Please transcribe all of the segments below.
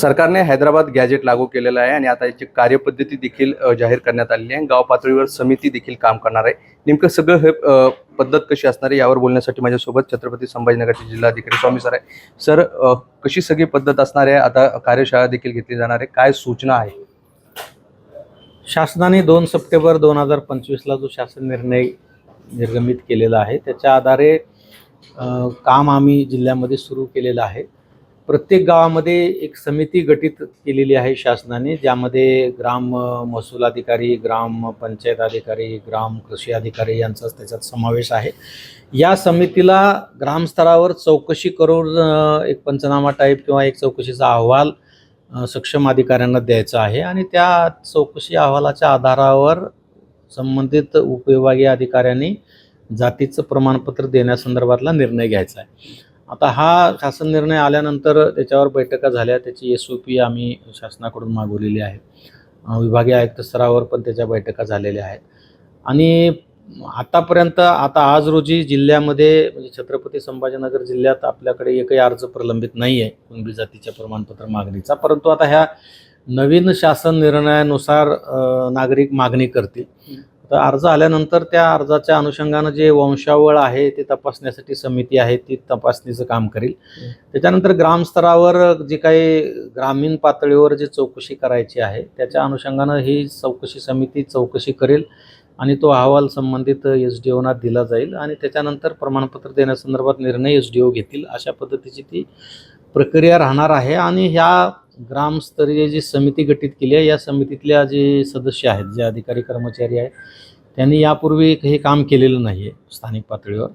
सरकारने हैदराबाद गॅजेट लागू केलेलं आहे आणि आता याची कार्यपद्धती देखील जाहीर करण्यात आलेली आहे. गाव पातळीवर समिती देखील काम करणार आहे. नेमकं सगळं हे पद्धत कशी असणार आहे यावर बोलण्यासाठी माझ्यासोबत छत्रपती संभाजीनगरचे जिल्हाधिकारी स्वामी सर आहे. सर कशी सगळी पद्धत असणार आहे? आता कार्यशाळा देखील घेतली जाणार आहे. काय सूचना आहे? शासनाने दोन सप्टेंबर दोन हजार पंचवीसला जो शासन निर्णय निर्गमित केलेला आहे त्याच्या आधारे काम आम्ही जिल्ह्यामध्ये सुरू केलेलं आहे. प्रत्येक गावामध्ये एक समिती गठीत केलेली आहे शासनाने ज्यामध्ये ग्राम महसूल अधिकारी ग्राम पंचायत अधिकारी ग्राम कृषी अधिकारी यांचाच त्याच्यात समावेश आहे. या समितीला ग्रामस्तरावर चौकशी करून एक पंचनामा टाईप किंवा एक चौकशीचा अहवाल सक्षम अधिकाऱ्यांना द्यायचा आहे आणि त्या चौकशी अहवालाच्या आधारावर संबंधित उपविभागीय अधिकाऱ्यांनी जातीचं प्रमाणपत्र देण्यासंदर्भातला निर्णय घ्यायचा आहे. आता हा शासन निर्णय आल्यानंतर त्याच्यावर बैठका झाल्या. त्याची एस ओ पी आम्ही शासनाकडून मागवलेली आहे. विभागीय आयुक्त स्तरावर पण त्याच्या बैठका झालेल्या आहेत. आणि आतापर्यंत आता आज रोजी जिल्ह्यामध्ये म्हणजे छत्रपती संभाजीनगर जिल्ह्यात आपल्याकडे एकही अर्ज प्रलंबित नाही आहे कुणबी जातीच्या प्रमाणपत्र मागणीचा. परंतु आता ह्या नवीन शासन निर्णयानुसार नागरिक मागणी करतील. तर अर्ज आल्यानंतर त्या अर्जाच्या अनुषंगानं जे वंशावळ आहे ते तपासण्यासाठी समिती आहे ती तपासणीचं काम करेल. त्याच्यानंतर ग्रामस्तरावर जे काही ग्रामीण पातळीवर जी चौकशी करायची आहे त्याच्या अनुषंगानं ही चौकशी समिती चौकशी करेल आणि तो अहवाल संबंधित एस डी ओना दिला जाईल आणि त्याच्यानंतर प्रमाणपत्र देण्यासंदर्भात निर्णय एस डी ओ घेतील अशा पद्धतीची ती प्रक्रिया राहणार आहे. आणि ह्या ग्रामस्तरीय जी समिती गठीत केली आहे या समितीतल्या जे सदस्य आहेत जे अधिकारी कर्मचारी आहेत त्यांनी यापूर्वी हे काम केलेलं नाही आहे स्थानिक पातळीवर.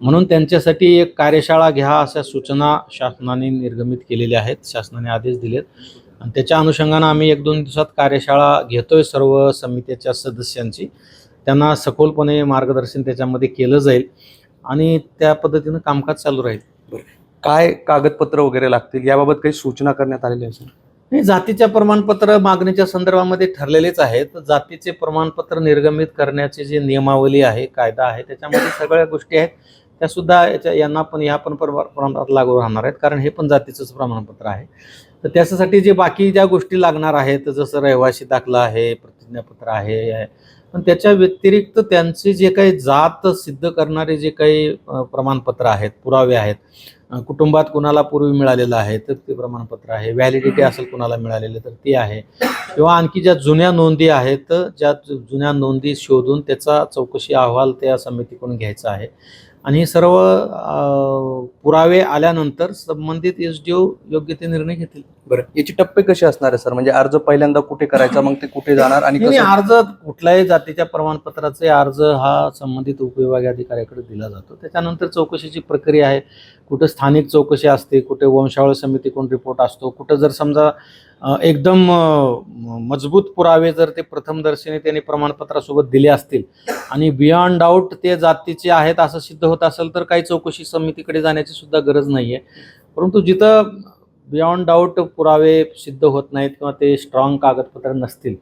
म्हणून त्यांच्यासाठी एक कार्यशाळा घ्या अशा सूचना शासनाने निर्गमित केलेल्या आहेत शासनाने आदेश दिलेत. आणि त्याच्या अनुषंगानं आम्ही एक दोन दिवसात कार्यशाळा घेतोय सर्व समितीच्या सदस्यांची. त्यांना सखोलपणे मार्गदर्शन त्याच्यामध्ये केलं जाईल. आणि त्या पद्धतीनं कामकाज चालू राहील. काय कागदपत्र वगैरे लागतील? याबाबत काही सूचना करण्यात आलेल्या असेल सर नाही जातीच्या प्रमाणपत्र मागणीच्या संदर्भामध्ये ठरलेलेच आहेत. जातीचे प्रमाणपत्र निर्गमित करण्याची जी नियमावली आहे कायदा आहे त्याच्यामध्ये सगळ्या गोष्टी आहेत. त्या सुद्धा याच्या यांना पण ह्या पण प्रमाणात लागू राहणार आहेत कारण हे पण जातीचंच प्रमाणपत्र आहे. तर त्याच्यासाठी जे बाकी ज्या गोष्टी लागणार आहेत जसं रहिवासी दाखला आहे प्रतिज्ञापत्र आहे. हे आहे. पण त्याच्या व्यतिरिक्त त्यांचे जे काही जात सिद्ध करणारे जे काही प्रमाणपत्र आहेत पुरावे आहेत कुटुंबात कुणाला पूर्वी मिळालेलं आहे तर ते प्रमाणपत्र आहे. व्हॅलिडिटी असेल कुणाला मिळालेलं तर ते आहे. किंवा आणखी ज्या जुन्या नोंदी आहेत ज्या जुन्या नोंदी शोधून त्याचा चौकशी अहवाल त्या समितीकडून घ्यायचा आहे. आणि हे सर्व पुरावे आल्यानंतर संबंधित एस डी ओ योग्य ते निर्णय घेतील. बरं. याचे टप्पे कसे असणार आहे सर? म्हणजे अर्ज पहिल्यांदा कुठे करायचा मग ते कुठे जाणार आणि अर्ज कुठल्याही जातीच्या प्रमाणपत्राचे अर्ज हा संबंधित उपविभागीय अधिकाऱ्याकडे दिला जातो. त्याच्यानंतर चौकशीची प्रक्रिया आहे. कुठं स्थानिक चौकशी असते कुठे वंशावळ समितीकडून रिपोर्ट असतो कुठं जर समजा एकदम मजबूत पुरावे जर ते प्रथमदर्शनी त्यांनी प्रमाणपत्रासोबत दिले असतील आणि बियॉन्ड डाऊट ते जातीचे आहेत असं सिद्ध होत असेल तर काही चौकशी समितीकडे जाण्याची सुद्धा गरज नाही आहे परंतु जिथं बियॉन्ड डाऊट पुरावे सिद्ध होत नाहीत किंवा ते स्ट्रॉंग कागदपत्र नसतील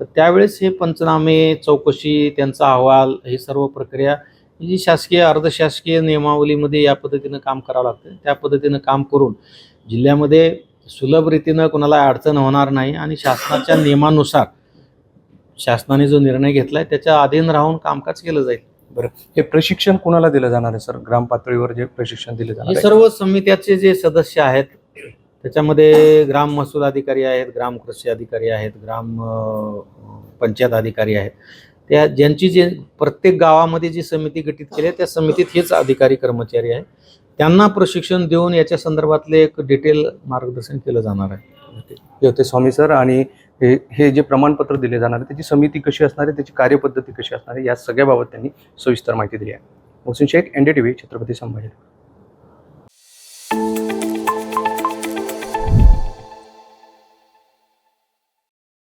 तर त्यावेळेस हे पंचनामे चौकशी त्यांचा अहवाल ही सर्व प्रक्रिया जी शासकीय अर्धशासकीय नियमावलीमध्ये या पद्धतीनं काम करावं लागतं. त्या पद्धतीनं काम करून जिल्ह्यामध्ये सुलभ रीतीनं कोणाला अडचण होणार नाही आणि शासनाच्या नियमानुसार शासनाने जो निर्णय घेतला आहे त्याच्या अधीन राहून कामकाज केलं जाईल. बरं. हे प्रशिक्षण कुणाला दिलं जाणार आहे सर? ग्राम पातळीवर जे प्रशिक्षण दिले जाणार हे आहे? सर्व समित्याचे जे सदस्य आहेत त्याच्यामध्ये ग्राम महसूल अधिकारी आहेत ग्राम कृषी अधिकारी आहेत ग्राम अ, पंचायत अधिकारी आहेत. त्या ज्यांची जे प्रत्येक गावामध्ये जी समिती गठीत केली आहे त्या समितीत हेच अधिकारी कर्मचारी आहेत. त्यांना प्रशिक्षण देऊन याच्या संदर्भातले एक डिटेल मार्गदर्शन केलं जाणार आहे. हे होते स्वामी सर आणि हे हे जे प्रमाणपत्र दिले जाणार आहे त्याची समिती कशी असणार आहे त्याची कार्यपद्धती कशी असणार आहे या सगळ्याबाबत त्यांनी सविस्तर माहिती दिली आहे. Mohsin Shaikh N D T V Chhatrapati Sambhaji.